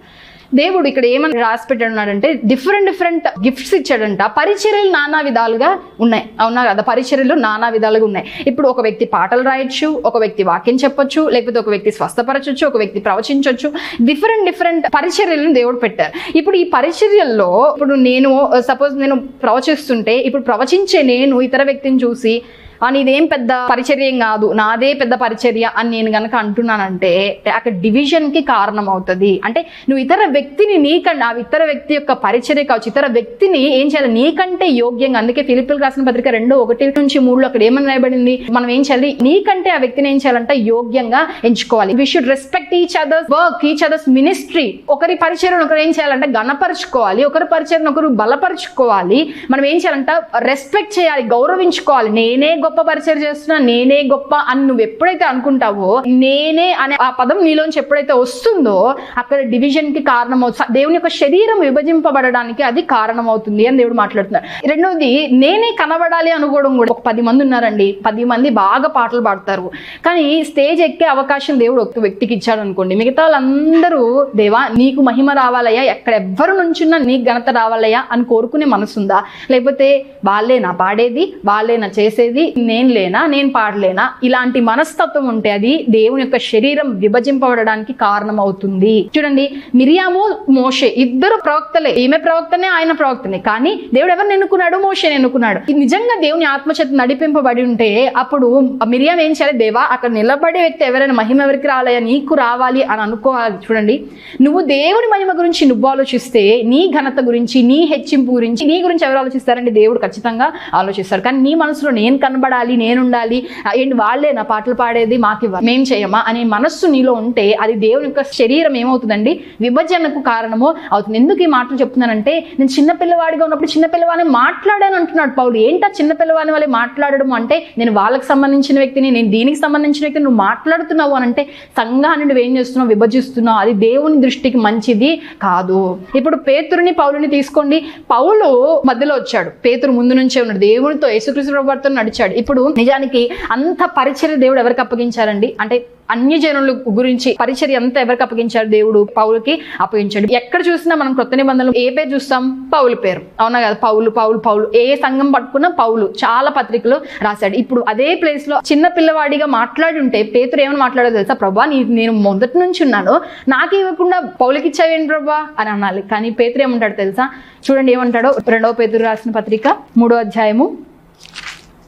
దేవుడు ఇక్కడ ఏమని రాసి పెట్టాడున్నాడంటే డిఫరెంట్ డిఫరెంట్ గిఫ్ట్స్ ఇచ్చాడంట. పరిచర్యలు నానా విధాలుగా ఉన్నాయి. అవునా కదా? పరిచర్యలు నానా విధాలుగా ఉన్నాయి. ఇప్పుడు ఒక వ్యక్తి పాటలు రాయొచ్చు ఒక వ్యక్తి వాక్యం చెప్పొచ్చు లేకపోతే ఒక వ్యక్తి స్వస్థపరచొచ్చు ఒక వ్యక్తి ప్రవచించవచ్చు డిఫరెంట్ డిఫరెంట్ పరిచర్యలను దేవుడు పెట్టారు. ఇప్పుడు ఈ పరిచర్యల్లో ఇప్పుడు నేను సపోజ్ నేను ప్రవచిస్తుంటే ఇప్పుడు ప్రవచించే నేను ఇతర వ్యక్తిని చూసి అని ఇదేం పెద్ద పరిచర్యం కాదు నాదే పెద్ద పరిచర్య అని నేను కనుక అంటున్నానంటే అక్కడ డివిజన్కి కారణం అవుతుంది అంటే నువ్వు ఇతర వ్యక్తిని నీకంటే ఆ ఇతర వ్యక్తి యొక్క పరిచర్య కావచ్చు ఇతర వ్యక్తిని ఏం చేయాలి? నీకంటే యోగ్యంగా అందుకే ఫిలిపిల్ రాసిన పత్రిక రెండు ఒకటి నుంచి మూడులో అక్కడ ఏమని రాయబడింది? మనం ఏం చేయాలి? నీకంటే ఆ వ్యక్తిని ఏం చేయాలంటే యోగ్యంగా ఎంచుకోవాలి. We should respect each other's work each other's ministry ఒకరి పరిచయం ఒకరు ఏం చేయాలంటే గణపరుచుకోవాలి ఒకరి పరిచయం ఒకరు బలపరుచుకోవాలి. మనం ఏం చేయాలంట రెస్పెక్ట్ చేయాలి గౌరవించుకోవాలి. నేనే గొప్ప గొప్ప పరిచయం చేస్తున్నా నేనే గొప్ప అని నువ్వు ఎప్పుడైతే అనుకుంటావో నేనే అనే ఆ పదం నీలోంచి ఎప్పుడైతే వస్తుందో అక్కడ డివిజన్కి కారణం అవుతుంది దేవుని యొక్క శరీరం విభజింపబడడానికి అది కారణం అవుతుంది అని దేవుడు మాట్లాడుతున్నారు రెండోది నేనే కనబడాలి అనుకోవడం కూడా. ఒక పది మంది ఉన్నారండి. పది మంది బాగా పాటలు పాడతారు. కానీ స్టేజ్ ఎక్కే అవకాశం దేవుడు ఒక వ్యక్తికి ఇచ్చాడు అనుకోండి. మిగతా వాళ్ళందరూ దేవా నీకు మహిమ రావాలయ్యా. ఎక్కడ ఎవ్వరు నుంచున్నా నీకు ఘనత రావాలయ్యా అని కోరుకునే మనసుందా? లేకపోతే వాళ్ళేనా పాడేది వాళ్ళేనా చేసేది నేను లేనా నేను పాడలేనా? ఇలాంటి మనస్తత్వం ఉంటే అది దేవుని యొక్క శరీరం విభజింపబడడానికి కారణం అవుతుంది చూడండి మిరియాము మోషే ఇద్దరు ప్రవక్తలే. ఈమె ప్రవక్తనే ఆయన ప్రవక్తనే. కానీ దేవుడు ఎవరిని ఎన్నుకున్నాడు? మోషేని ఎన్నుకున్నాడు. నిజంగా దేవుని ఆత్మచేత నడిపింపబడి ఉంటే అప్పుడు మిరియాం ఏం చేయాలి? దేవా అక్కడ నిలబడే వ్యక్తి ఎవరైనా మహిమ ఎవరికి రాలయా? నీకు రావాలి అని అనుకోవాలి. చూడండి నువ్వు దేవుని మహిమ గురించి నువ్వు ఆలోచిస్తే నీ ఘనత గురించి నీ హెచ్చింపు గురించి నీ గురించి ఎవరు ఆలోచిస్తారండి? దేవుడు ఖచ్చితంగా ఆలోచిస్తారు. కానీ నీ మనసులో నేను కనబడాలి నేను ఉండాలి ఏంటి వాళ్ళే నా పాటలు పాడేది మాకు ఇవ్వాలి. మేం చేయమా అనే మనస్సు నీలో ఉంటే అది దేవుని యొక్క శరీరం ఏమవుతుందండి? విభజనకు కారణము అవుతుంది. ఎందుకు ఈ మాటలు చెప్తున్నానంటే నేను చిన్న పిల్లవాడిగా ఉన్నప్పుడు చిన్నపిల్లవాడిని మాట్లాడాను అంటున్నాడు పౌలు. ఏంటా చిన్న పిల్లవాడిని వాళ్ళే మాట్లాడడం అంటే నేను వాళ్ళకి సంబంధించిన వ్యక్తిని నేను దీనికి సంబంధించిన వ్యక్తిని నువ్వు మాట్లాడుతున్నావు అని అంటే సంఘాన్ని నువ్వు ఏం చేస్తున్నావు? విభజిస్తున్నావు. అది దేవుని దృష్టికి మంచిది కాదు. ఇప్పుడు పేతురుని పౌలుని తీసుకోండి. పౌలు మధ్యలో వచ్చాడు. పేతురు ముందు నుంచే ఉన్నాడు. దేవునితో యేసుక్రీస్తు ప్రభుత్వం నడిచాడు. ఇప్పుడు నిజానికి అంత పరిచర్య దేవుడు ఎవరికి అప్పగించారండి? అంటే అన్ని జనుల గురించి పరిచర్య అంతా ఎవరికి అప్పగించాడు దేవుడు? పౌలుకి అప్పగించాడు. ఎక్కడ చూసినా మనం కొత్త నిబంధనలు ఏ పేరు చూస్తాం? పౌలు పేరు. అవునా కదా పౌలు పౌలు పౌలు. ఏ సంఘం పట్టుకున్నా పౌలు. చాలా పత్రికలు రాశాడు. ఇప్పుడు అదే ప్లేస్లో చిన్న పిల్లవాడిగా మాట్లాడి ఉంటే పేతురు ఏమని మాట్లాడో తెలుసా? ప్రభా నీ నేను మొదటి నుంచి ఉన్నాను. నాకు ఇవ్వకుండా పౌలకి ఇచ్చావేంటి ప్రభా? అని అనాలి. కానీ పేతురు ఏమంటాడు తెలుసా? చూడండి ఏమంటాడో రెండవ పేతురు రాసిన పత్రిక మూడో అధ్యాయము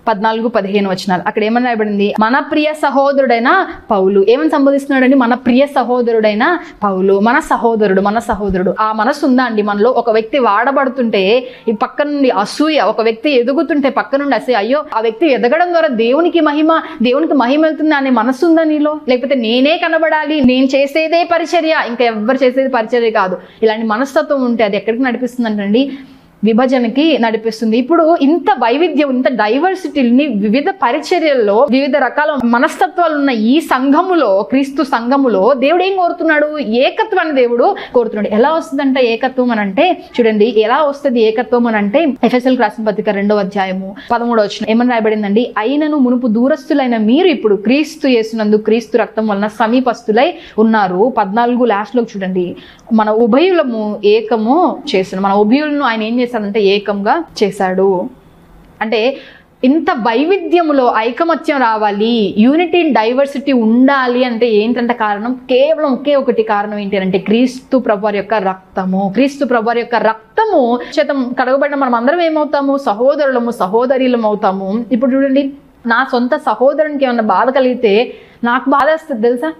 పద్నాలుగు పదిహేను వచనాలు. అక్కడ ఏమని రాయబడింది? మన ప్రియ సహోదరుడైన పౌలు. ఏమని సంబోధిస్తున్నాడండి? మన ప్రియ సహోదరుడైన పౌలు. మన సహోదరుడు మన సహోదరుడు. ఆ మనసు ఉందా అండి? మనలో ఒక వ్యక్తి వాడబడుతుంటే ఈ పక్క నుండి అసూయ ఒక వ్యక్తి ఎదుగుతుంటే పక్క నుండి అసూయ అయ్యో ఆ వ్యక్తి ఎదగడం ద్వారా దేవునికి మహిమ దేవునికి మహిమ వెళ్తుందా అనే మనసు ఉందా నీలో? లేకపోతే నేనే కనబడాలి? నేను చేసేదే పరిచర్య. ఇంకా ఎవ్వరు చేసేది పరిచర్య కాదు. ఇలాంటి మనస్తత్వం ఉంటే అది ఎక్కడికి నడిపిస్తుందంటండి? విభజనకి నడిపిస్తుంది. ఇప్పుడు ఇంత వైవిధ్యం ఇంత డైవర్సిటీని వివిధ పరిచర్యల్లో వివిధ రకాల మనస్తత్వాలు ఉన్న ఈ సంఘములో క్రీస్తు సంఘములో దేవుడు ఏం కోరుతున్నాడు? ఏకత్వాన్ని దేవుడు కోరుతున్నాడు. ఎలా వస్తుందంట ఏకత్వం అని అంటే చూడండి ఎలా వస్తుంది ఏకత్వం అని అంటే ఎఫ్ఎస్ఎల్ రాసిన పత్రిక రెండో అధ్యాయము పదమూడో వచ్చిన ఏమని రాయబడిందండి? అయినను మునుపు దూరస్తులైన మీరు ఇప్పుడు క్రీస్తు చేసినందు క్రీస్తు రక్తం వలన సమీపస్తులై ఉన్నారు. పద్నాలుగు లాస్ట్లో చూడండి. మన ఉభయులము ఏకము చేసిన మన ఉభయులను ఆయన ఏం చేశాడంటే ఏకంగా చేశాడు. అంటే ఇంత వైవిధ్యములో ఐకమత్యం రావాలి యూనిటీ డైవర్సిటీ ఉండాలి అంటే ఏంటంటే కారణం? కేవలం ఒకే ఒకటి కారణం ఏంటి అంటే క్రీస్తు ప్రభువారి యొక్క రక్తము. క్రీస్తు ప్రభువారి యొక్క రక్తము చేతం కడగబడిన మనం అందరం ఏమవుతాము? సహోదరులము సహోదరులం అవుతాము. ఇప్పుడు చూడండి నా సొంత సహోదరునికి ఏమైనా బాధ కలిగితే నాకు బాధ వస్తుంది తెలుసా?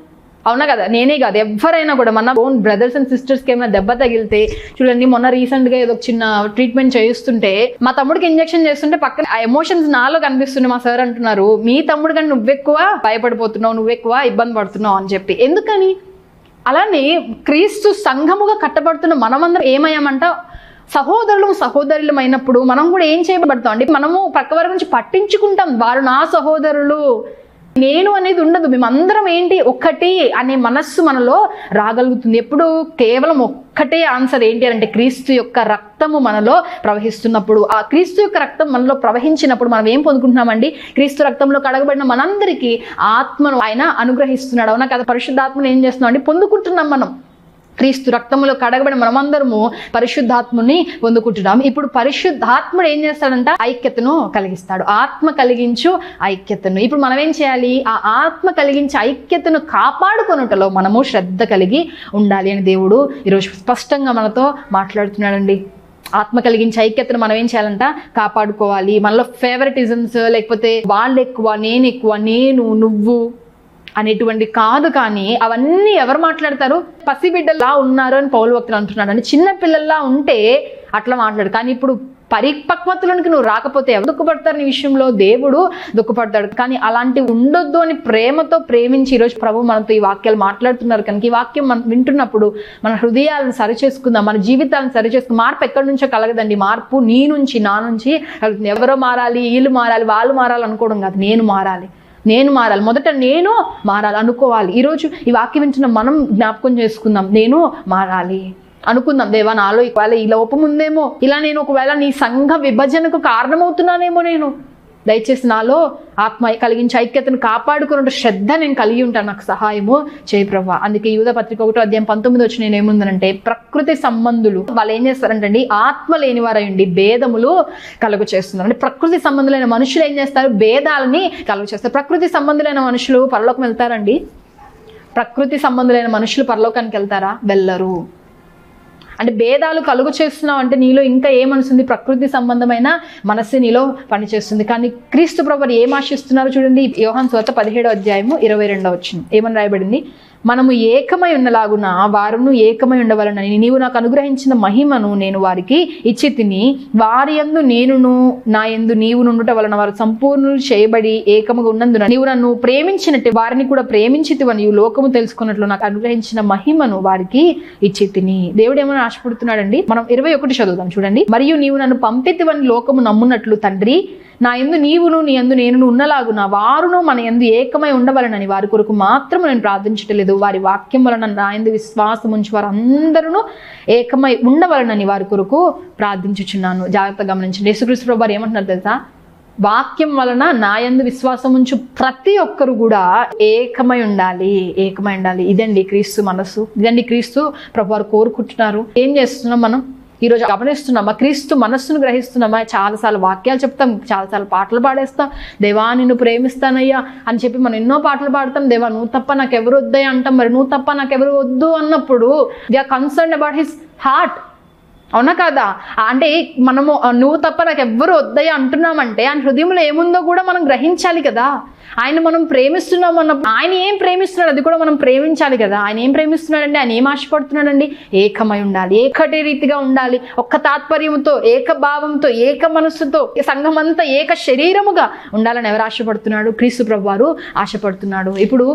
అవునా కదా? నేనే కాదు. ఎవరైనా కూడా మన ఓన్ బ్రదర్స్ అండ్ సిస్టర్స్కి ఏమైనా దెబ్బ తగిలితే చూడండి మొన్న రీసెంట్గా ఏదో చిన్న ట్రీట్మెంట్ చేయిస్తుంటే మా తమ్ముడికి ఇంజెక్షన్ చేస్తుంటే పక్కన ఆ ఎమోషన్స్ నాలో కనిపిస్తున్నాయి. మా సార్ అంటున్నారు మీ తమ్ముడు కానీ నువ్వెక్కువ భయపడిపోతున్నావు నువ్వెక్కువ ఇబ్బంది పడుతున్నావు అని చెప్పి. ఎందుకని? అలానే క్రీస్తు సంఘముగా కట్టబడుతున్న మనమందరం ఏమయ్యామంట? సహోదరులు సహోదరులం అయినప్పుడు మనం కూడా ఏం చేయబడతాం? అండి మనము పక్క వారి గురించి పట్టించుకుంటాం. వారు నా సహోదరులు నేను అనేది ఉండదు. మేమందరం ఏంటి? ఒక్కటి అనే మనస్సు మనలో రాగలుగుతుంది. ఎప్పుడు కేవలం ఒక్కటే ఆన్సర్ ఏంటి అంటే క్రీస్తు యొక్క రక్తము మనలో ప్రవహిస్తున్నప్పుడు. ఆ క్రీస్తు యొక్క రక్తం మనలో ప్రవహించినప్పుడు మనం ఏం పొందుకుంటున్నామండి? క్రీస్తు రక్తంలో కడగబడిన మనందరికీ ఆత్మను ఆయన అనుగ్రహిస్తున్నాడు. అవునా కదా? పరిశుద్ధాత్మను ఏం చేస్తున్నాం అండి? పొందుకుంటున్నాం మనం. క్రీస్తు రక్తములో కడగబడి మనమందరము పరిశుద్ధాత్ముని పొందుకుంటున్నాం ఇప్పుడు పరిశుద్ధాత్ముడు ఏం చేస్తాడంట? ఐక్యతను కలిగిస్తాడు. ఆత్మ కలిగించు ఐక్యతను. ఇప్పుడు మనం ఏం చేయాలి? ఆ ఆత్మ కలిగించే ఐక్యతను కాపాడుకొనుటలో మనము శ్రద్ధ కలిగి ఉండాలి అని దేవుడు ఈరోజు స్పష్టంగా మనతో మాట్లాడుతున్నాడండి. ఆత్మ కలిగించే ఐక్యతను మనం ఏం చేయాలంట? కాపాడుకోవాలి. మనలో ఫేవరెటిజమ్స్ లేకపోతే వాళ్ళు ఎక్కువ నేను ఎక్కువ నేను నువ్వు అనేటువంటి కాదు కానీ అవన్నీ ఎవరు మాట్లాడతారు? పసిబిడ్డలా ఉన్నారు అని పౌలు భక్తులు అంటున్నాడు అని చిన్న పిల్లల్లా ఉంటే అట్లా మాట్లాడు. కానీ ఇప్పుడు పరిపక్వతలోనికి నువ్వు రాకపోతే ఎవరు దుఃఖపడతారు నీ విషయంలో? దేవుడు దుఃఖపడతాడు. కానీ అలాంటి ఉండొద్దు అని ప్రేమతో ప్రేమించి ఈరోజు ప్రభు మనతో ఈ వాక్యాలు మాట్లాడుతున్నారు కనుక ఈ వాక్యం మనం వింటున్నప్పుడు మన హృదయాలను సరిచేసుకుందాం మన జీవితాలను సరిచేసుకుందాం. మార్పు ఎక్కడి నుంచో కలగదండి. మార్పు నీ నుంచి నా నుంచి ఎవరో మారాలి వీళ్ళు మారాలి వాళ్ళు మారాలి అనుకోవడం కాదు. నేను మారాలి. నేను మారాలి. మొదట నేను మారాలి. అనుకోవాలి. ఈరోజు ఈ వాక్యం వింటున్న మనం జ్ఞాపకం చేసుకుందాం. నేను మారాలి. అనుకుందాం. దేవా నాలో ఒకవేళ ఈ లోపం ఉందేమో ఇలా నేను ఒకవేళ నీ సంఘ విభజనకు కారణమవుతున్నానేమో నేను. దయచేసి నాలో ఆత్మ కలిగించి ఐక్యతను కాపాడుకున్న శ్రద్ధ నేను కలిగి ఉంటాను నాకు సహాయము చేయి ప్రభా. అందుకే యువత పత్రిక ఒకటో అధ్యాయం పంతొమ్మిది వచ్చిన నేను ఏముందనంటే ప్రకృతి సంబంధులు వాళ్ళు ఏం చేస్తారంటే ఆత్మ లేని వారండి భేదములు కలుగు చేస్తున్నారు. అంటే ప్రకృతి సంబంధులైన మనుషులు ఏం చేస్తారు? భేదాలని కలుగు చేస్తారు. ప్రకృతి సంబంధులైన మనుషులు పరలోకం వెళ్తారండి? ప్రకృతి సంబంధులైన మనుషులు పరలోకానికి వెళ్తారా? వెళ్ళరు. అంటే భేదాలు కలుగు చేస్తున్నావు అంటే నీలో ఇంకా ఏమనుస్తుంది ప్రకృతి సంబంధమైన మనస్సు నీలో పనిచేస్తుంది. కానీ క్రీస్తు ప్రభు ఏం ఆశిస్తున్నారో చూడండి? యోహాన్ స్వత పదిహేడో అధ్యాయము ఇరవై రెండో వచ్చింది ఏమని రాయబడింది? మనము ఏకమై ఉన్నలాగున వారును ఏకమై ఉండవలనని. నీవు నాకు అనుగ్రహించిన మహిమను నేను వారికి ఇచ్చి తిని వారి యందు నేనును నా యందు నీవు నుండుట వలన వారు సంపూర్ణులు చేయబడి ఏకముగా ఉన్నందున. నీవు నన్ను ప్రేమించినట్టు వారిని కూడా ప్రేమించితివని లోకము తెలుసుకున్నట్లు నాకు అనుగ్రహించిన మహిమను వారికి ఇచ్చి తిని. దేవుడు ఏమైనా ఆశపడుతున్నాడండి? మనం ఇరవై ఒకటి చదువుదాం చూడండి. మరియు నీవు నన్ను పంపితివని లోకము నమ్మున్నట్లు తండ్రి నా ఎందు నీవును నీ ఎందు నేను ఉన్నలాగున వారును మన ఎందు ఏకమై ఉండవలనని వారి కొరకు మాత్రము నేను ప్రార్థించటలేదు వారి వాక్యం వలన నా ఎందు విశ్వాసం ఉంచి వారు అందరూ ఏకమై ఉండవలనని వారి కొరకు ప్రార్థించుచున్నాను. జాగ్రత్తగా గమనించండి. యేసుక్రీస్తు ప్రభు వారు ఏమంటున్నారు తెలుసా? వాక్యం వలన నా యందు విశ్వాసం ఉంచు ప్రతి ఒక్కరు కూడా ఏకమై ఉండాలి. ఏకమై ఉండాలి. ఇదండి క్రీస్తు మనసు ఇదండి క్రీస్తు ప్రభు వారు కోరుకుంటున్నారు. ఏం చేస్తున్నాం మనం? ఈరోజు గమనిస్తున్నామా? క్రీస్తు మనస్సును గ్రహిస్తున్నామా? చాలాసార్లు వాక్యాలు చెప్తాం చాలాసార్లు పాటలు పాడేస్తాం. దేవా నిన్ను ప్రేమిస్తానయ్యా అని చెప్పి మనం ఎన్నో పాటలు పాడతాం. దేవా నువ్వు తప్ప నాకు ఎవరు వద్దయ్యా అంటాం. మరి నువ్వు తప్ప నాకు ఎవరు వద్దు అన్నప్పుడు we are concern about his heart అవునా కాదా? అంటే మనము నువ్వు తప్ప నాకు ఎవ్వరు వద్దయ్య అంటున్నామంటే ఆయన హృదయంలో ఏముందో కూడా మనం గ్రహించాలి కదా. ఆయన మనం ప్రేమిస్తున్నాం అన్న ఆయన ఏం ప్రేమిస్తున్నాడు అది కూడా మనం ప్రేమించాలి కదా. ఆయన ఏం ప్రేమిస్తున్నాడండి? ఆయన ఏం ఆశపడుతున్నాడండి? ఏకమై ఉండాలి ఏకటి రీతిగా ఉండాలి. ఒక్క తాత్పర్యంతో ఏక భావంతో ఏక మనస్సుతో సంఘం అంతా ఏక శరీరముగా ఉండాలని ఎవరు ఆశపడుతున్నాడు? క్రీస్తు ప్రభు వారు ఆశపడుతున్నాడు. ఇప్పుడు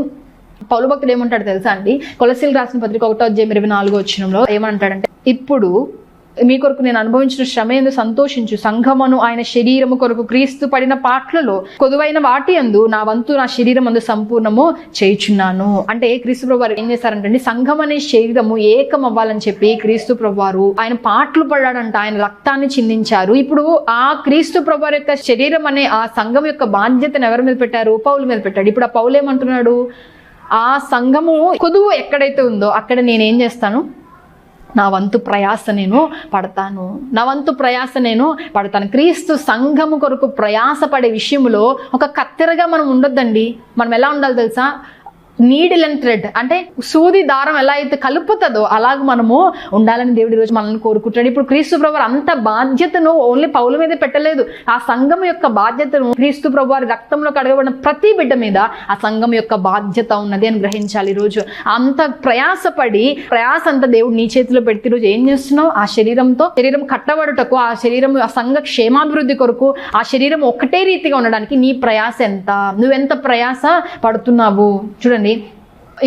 పౌలు భక్తుడు ఏమంటాడు తెలుసా అండి? కొలసీలు రాసిన పత్రిక ఒకటో అధ్యాయం ఇరవై నాలుగో వచ్చినంలో ఏమంటాడంటే ఇప్పుడు మీ కొరకు నేను అనుభవించిన శ్రమ ఎందు సంతోషించు. సంఘమును ఆయన శరీరము కొరకు క్రీస్తు పడిన పాటలలో కొదువైన వాటి అందు నా వంతు నా శరీరం అందు సంపూర్ణము చేయుచున్నాను. అంటే క్రీస్తు ప్రభు ఏం చేశారంటే సంఘం అనే శరీరము ఏకం అవ్వాలని చెప్పి క్రీస్తు ప్రభు ఆయన పాటలు పడ్డాడంట ఆయన రక్తాన్ని చిందించారు. ఇప్పుడు ఆ క్రీస్తు ప్రభు యొక్క శరీరం అనే ఆ సంఘం యొక్క బాధ్యతను ఎవరి మీద పెట్టారు? పౌలు మీద పెట్టాడు. ఇప్పుడు ఆ పౌలు ఏమంటున్నాడు? ఆ సంఘము కొదువు ఎక్కడైతే ఉందో అక్కడ నేనేం చేస్తాను? నా వంతు ప్రయాస నేను పడతాను. నా వంతు ప్రయాస నేను పడతాను. క్రీస్తు సంఘము కొరకు ప్రయాసపడే విషయంలో ఒక కత్తెరగా మనం ఉండొద్దండి. మనం ఎలా ఉండాలి తెలుసా? Needle and thread. అంటే సూది దారం ఎలా అయితే కలుపుతుందో అలాగ మనము ఉండాలని దేవుడి రోజు మనల్ని కోరుకుంటాడు ఇప్పుడు క్రీస్తు ప్రభు అంత బాధ్యతను ఓన్లీ పౌల మీద పెట్టలేదు. ఆ సంఘం యొక్క బాధ్యతను క్రీస్తు ప్రభు వారి రక్తంలో కడగబడిన ప్రతి బిడ్డ మీద ఆ సంఘం యొక్క బాధ్యత ఉన్నది అని గ్రహించాలి ఈరోజు. అంత ప్రయాసపడి ప్రయాస అంతా దేవుడు నీ చేతిలో పెడితే ఈరోజు ఏం చేస్తున్నావు? ఆ శరీరంతో శరీరం కట్టబడుటకు ఆ శరీరం ఆ సంఘ క్షేమాభివృద్ధి కొరకు ఆ శరీరం ఒకటే రీతిగా ఉండడానికి నీ ప్రయాస ఎంత? నువ్వెంత ప్రయాస పడుతున్నావు? చూడండి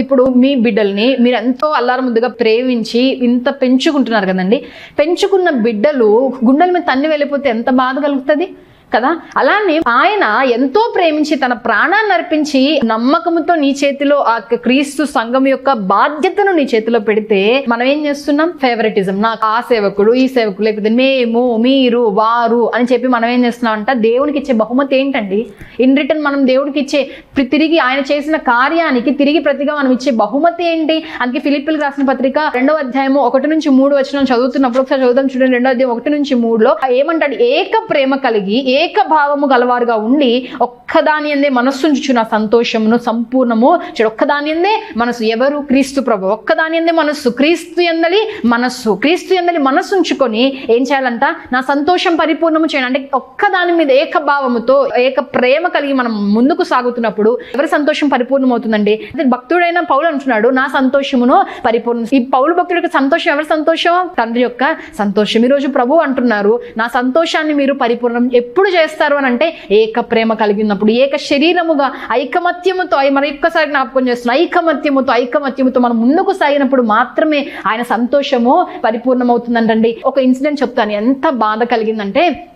ఇప్పుడు మీ బిడ్డల్ని మీరు ఎంతో అల్లారు ముద్దుగా ప్రేమించి ఇంత పెంచుకుంటున్నారు కదండి. పెంచుకున్న బిడ్డలు గుండెల మీద తన్ని వెళ్ళిపోతే ఎంత బాధ కలుగుతుంది? కదా? అలానే ఆయన ఎంతో ప్రేమించి తన ప్రాణాన్ని అర్పించి నమ్మకముతో నీ చేతిలో ఆ క్రీస్తు సంఘం యొక్క బాధ్యతను నీ చేతిలో పెడితే మనం ఏం చేస్తున్నాం? ఫేవరెటిజం. నాకు ఆ సేవకుడు ఈ సేవకుడు లేకపోతే మేము మీరు వారు అని చెప్పి మనం ఏం చేస్తున్నాం అంట దేవునికి ఇచ్చే బహుమతి ఏంటండి? ఇన్ రిటర్న్ మనం దేవుడికి ఇచ్చే తిరిగి ఆయన చేసిన కార్యానికి తిరిగి ప్రతిగా మనం ఇచ్చే బహుమతి ఏంటి? అందుకే ఫిలిపిల్ రాసిన పత్రిక రెండవ అధ్యాయము ఒకటి నుంచి మూడు వచ్చిన చదువుతున్నప్పుడు ఒకసారి చదువుతాం చూడండి. రెండో అధ్యాయం ఒకటి నుంచి మూడులో ఏమంటాడు? ఏక ప్రేమ కలిగి ఏకభావము గలవారుగా ఉండి ఒక్కదాని అందే మనస్సు ఉంచుచు నా సంతోషమును సంపూర్ణము చూడు ఒక్కదాని అందే మనసు ఎవరు? క్రీస్తు ప్రభు. ఒక్కదాని అందే మనస్సు క్రీస్తు ఎందలి మనస్సు. క్రీస్తు ఎందలి మనస్సు ఉంచుకొని ఏం చేయాలంట? నా సంతోషం పరిపూర్ణము చేయండి. అంటే ఒక్కదాని మీద ఏకభావముతో ఏక ప్రేమ కలిగి మనం ముందుకు సాగుతున్నప్పుడు ఎవరి సంతోషం పరిపూర్ణమవుతుందండి? అదే భక్తుడైన పౌలు అంటున్నాడు నా సంతోషమును పరిపూర్ణం ఈ పౌలు భక్తుడి యొక్క సంతోషం ఎవరి సంతోషం? తండ్రి యొక్క సంతోషం. ఈరోజు ప్రభు అంటున్నారు నా సంతోషాన్ని మీరు పరిపూర్ణం ఎప్పుడు చేస్తారు అని అంటే ఏక ప్రేమ కలిగినప్పుడు ఏక శరీరముగా ఐకమత్యముతో అయి మరి ఒక్కసారి జ్ఞాపకం చేస్తున్నా ఐకమత్యముతో ఐకమత్యముతో మనం ముందుకు సాగినప్పుడు మాత్రమే ఆయన సంతోషము పరిపూర్ణమవుతుందంటండి. ఒక ఇన్సిడెంట్ చెప్తాను. ఎంత బాధ కలిగిందంటే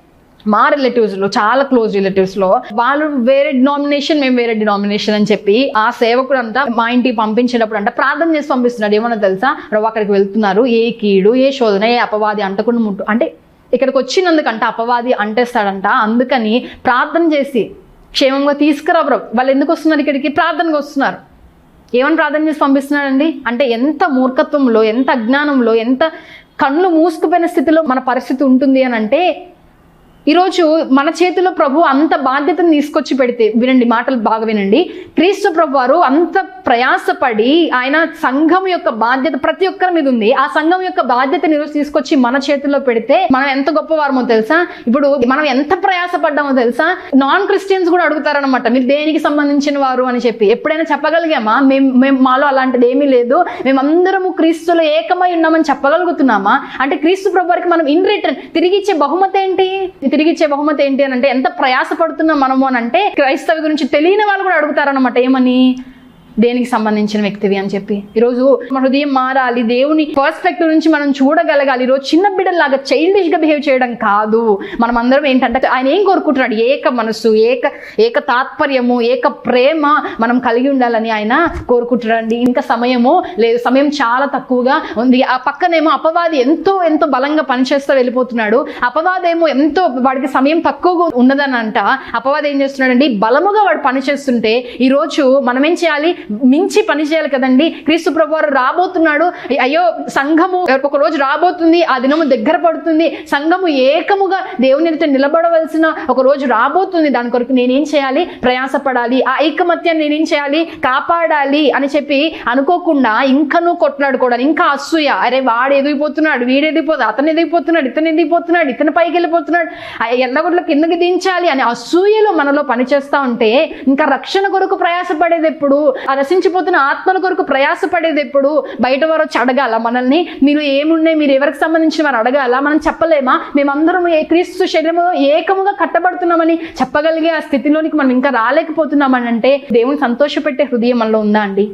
మా రిలేటివ్స్లో చాలా క్లోజ్ రిలేటివ్స్లో వాళ్ళు వేరే డినామినేషన్ మేము వేరే డినామినేషన్ అని చెప్పి ఆ సేవకుడు అంట మా ఇంటికి పంపించేటప్పుడు అంట ప్రార్థన చేసి పంపిస్తున్నాడు. ఏమన్నా తెలుసా? అక్కడికి వెళ్తున్నారు. ఏ కీడు ఏ శోధన ఏ అపవాది అంటకుండా ముట్టు అంటే ఇక్కడికి వచ్చినందుకంట అపవాది అంటేస్తాడంట. అందుకని ప్రార్థన చేసి క్షేమంగా తీసుకురా బ్రో. వాళ్ళు ఎందుకు వస్తున్నారు ఇక్కడికి? ప్రార్థనకు వస్తున్నారు. ఏమని ప్రార్థన చేసి పంపిస్తున్నాడండి? అంటే ఎంత మూర్ఖత్వంలో ఎంత అజ్ఞానంలో ఎంత కళ్ళు మూసుకుపోయిన స్థితిలో మన పరిస్థితి ఉంటుంది అని అంటే ఈరోజు మన చేతిలో ప్రభు అంత బాధ్యతను తీసుకొచ్చి పెడితే వినండి మాటలు బాగా వినండి. క్రీస్తు ప్రభు వారు అంత ప్రయాసపడి ఆయన సంఘం యొక్క బాధ్యత ప్రతి ఒక్కరి మీద ఉంది. ఆ సంఘం యొక్క బాధ్యతను ఈరోజు తీసుకొచ్చి మన చేతిలో పెడితే మనం ఎంత గొప్పవారమో తెలుసా? ఇప్పుడు మనం ఎంత ప్రయాసపడ్డామో తెలుసా? నాన్ క్రిస్టియన్స్ కూడా అడుగుతారనమాట మీరు దేనికి సంబంధించిన వారు? అని చెప్పి. ఎప్పుడైనా చెప్పగలిగామా? మేము మేము మాలో అలాంటిది ఏమీ లేదు. మేమందరము క్రీస్తులో ఏకమై ఉన్నామని చెప్పగలుగుతున్నామా? అంటే క్రీస్తు ప్రభు వారికి మనం ఇన్ రిటర్న్ తిరిగి ఇచ్చే బహుమతి ఏంటి? తిరిగి ఇచ్చే బహుమతి ఏంటి అని అంటే ఎంత ప్రయాసపడుతున్నాం మనము అని అంటే క్రైస్తవ గురించి తెలియని వాళ్ళు కూడా అడుగుతారనమాట ఏమని? దేనికి సంబంధించిన వ్యక్తివి అని చెప్పి. ఈరోజు మన హృదయం మారాలి. దేవుని పర్స్పెక్టివ్ నుంచి మనం చూడగలగాలి. ఈరోజు చిన్న బిడ్డలాగా చైల్డిష్గా బిహేవ్ చేయడం కాదు. మనం అందరం ఏంటంటే ఆయన ఏం కోరుకుంటున్నాడు? ఏక మనసు ఏక ఏక తాత్పర్యము ఏక ప్రేమ మనం కలిగి ఉండాలని ఆయన కోరుకుంటున్నాడండి. ఇంకా సమయము లేదు సమయం చాలా తక్కువగా ఉంది. ఆ పక్కనేమో అపవాది ఎంతో ఎంతో బలంగా పనిచేస్తూ వెళ్ళిపోతున్నాడు. అపవాదేమో ఎంతో వాడికి సమయం తక్కువగా ఉన్నదని అంట అపవాది ఏం చేస్తున్నాడండి? బలముగా వాడు పనిచేస్తుంటే ఈరోజు మనం ఏం చేయాలి? మించి పని చేయాలి కదండి. క్రీస్తు ప్రభువారు రాబోతున్నాడు. అయ్యో సంఘము ఒక రోజు రాబోతుంది ఆ దినము దగ్గర పడుతుంది. సంఘము ఏకముగా దేవుని ఎదుట నిలబడవలసిన ఒక రోజు రాబోతుంది. దాని కొరకు నేనేం చేయాలి? ప్రయాసపడాలి. ఆ ఐకమత్యాన్ని నేనేం చేయాలి? కాపాడాలి అని చెప్పి అనుకోకుండా ఇంకనూ కొట్లాడుకోవడానికి ఇంకా అసూయ. అరే వాడు ఎదిగిపోతున్నాడు వీడు ఎదిగిపోతుంది అతను ఎదిగిపోతున్నాడు ఇతను ఎదిగిపోతున్నాడు ఇతను పైకి వెళ్ళిపోతున్నాడు. ఆ ఎల్లగొడ్ల కిందకి దించాలి అని అసూయలు మనలో పనిచేస్తూ ఉంటే ఇంకా రక్షణ కొరకు ప్రయాసపడేది ఎప్పుడు? ఆ రసించిపోతున్న ఆత్మల కొరకు ప్రయాసపడేది ఎప్పుడు? బయట వారు వచ్చి అడగాల మనల్ని? మీరు ఏమున్నాయి? మీరు ఎవరికి సంబంధించిన వారు అడగాల? మనం చెప్పలేమా? మేమందరం ఏ క్రీస్తు శరీరము ఏకముగా కట్టబడుతున్నామని చెప్పగలిగే ఆ స్థితిలోనికి మనం ఇంకా రాలేకపోతున్నామని అంటే దేవుని సంతోషపెట్టే హృదయం మనలో ఉందా అండి?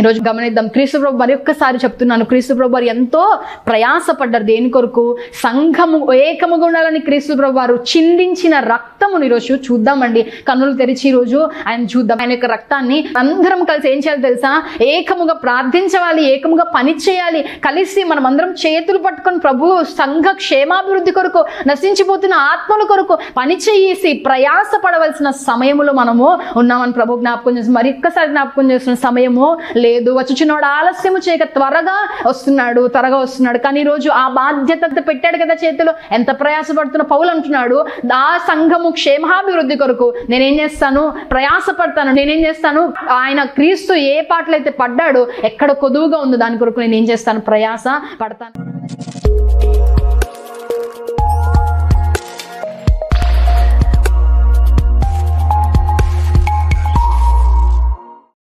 ఈరోజు గమనిద్దాం. క్రీస్తు ప్రభు మరి ఒక్కసారి చెప్తున్నాను. క్రీస్తు ప్రభు వారు ఎంతో ప్రయాసపడ్డారు దేని కొరకు? సంఘము ఏకముగా ఉండాలని క్రీస్తు ప్రభు వారు చిందించిన రక్తముని ఈరోజు చూద్దామండి. కన్నులు తెరిచి ఈరోజు ఆయన చూద్దాం. ఆయన యొక్క రక్తాన్ని అందరం కలిసి ఏం చేయాలి తెలుసా? ఏకముగా ప్రార్థించవాలి ఏకముగా పని చేయాలి. కలిసి మనం అందరం చేతులు పట్టుకొని ప్రభు సంఘ క్షేమాభివృద్ధి కొరకు నశించిపోతున్న ఆత్మల కొరకు పని చేసి ప్రయాస పడవలసిన సమయములో మనము ఉన్నామని ప్రభు జ్ఞాపకం చేసి మరి ఒక్కసారి జ్ఞాపకం చేస్తున్న సమయము లేదు. వచ్చుచున్నవాడు ఆలస్యము చేయక త్వరగా వస్తున్నాడు త్వరగా వస్తున్నాడు. కానీ ఈరోజు ఆ బాధ్యత పెట్టాడు కదా చేతిలో. ఎంత ప్రయాసపడుతున్న పౌలు అంటున్నాడు ఆ సంఘము క్షేమాభివృద్ధి కొరకు నేనేం చేస్తాను? ప్రయాసపడతాను. నేనేం చేస్తాను? ఆయన క్రీస్తు ఏ పాటలైతే పడ్డాడో ఎక్కడ కొదువుగా ఉందో దాని కొరకు నేను ఏం చేస్తాను? ప్రయాస పడతాను